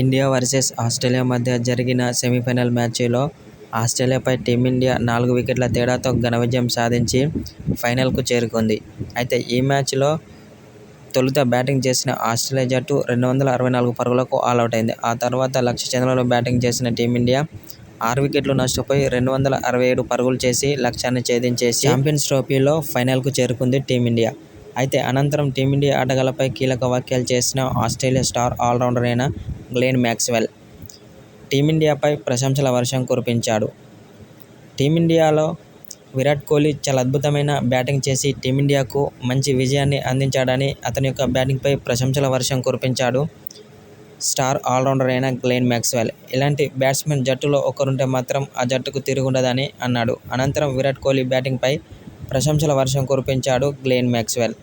India versus Australia మధ్య జరిగిన semi-final మ్యాచ్లో ఆస్ట్రేలియాపై టీమిండియా నాలుగు వికెట్ల తేడాతో ఘన విజయం సాధించి ఫైనల్కు చేరుకుంది. అయితే ఈ మ్యాచ్లో తొలుత బ్యాటింగ్ చేసిన ఆస్ట్రేలియా జట్టు రెండు వందల అరవై నాలుగు పరుగులకు ఆలౌటైంది. ఆ తర్వాత లక్ష ఛేదనలో బ్యాటింగ్ చేసిన టీమిండియా ఆరు వికెట్లు నష్టపోయి రెండు వందల అరవై ఏడు పరుగులు చేసి లక్ష్యాన్ని ఛేదించేసి చాంపియన్స్ ట్రోఫీలో ఫైనల్కు చేరుకుంది టీమిండియా. అయితే అనంతరం టీమిండియా ఆటగాళ్ళపై కీలక వ్యాఖ్యలు చేసిన ఆస్ట్రేలియా స్టార్ ఆల్రౌండర్ అయిన గ్లేన్ మ్యాక్స్వెల్ టీమిండియాపై ప్రశంసల వర్షం కురిపించాడు. టీమిండియాలో విరాట్ కోహ్లీ చాలా అద్భుతమైన బ్యాటింగ్ చేసి టీమిండియాకు మంచి విజయాన్ని అందించాడని అతని యొక్క బ్యాటింగ్పై ప్రశంసల వర్షం కురిపించాడు స్టార్ ఆల్రౌండర్ అయిన గ్లెన్ మ్యాక్స్వెల్ ఇలాంటి బ్యాట్స్మెన్ జట్టులో ఒకరుంటే మాత్రం ఆ జట్టుకు తిరుగుండదని అన్నాడు. అనంతరం విరాట్ కోహ్లీ బ్యాటింగ్పై ప్రశంసల వర్షం కురిపించాడు గ్లెన్ మ్యాక్స్వెల్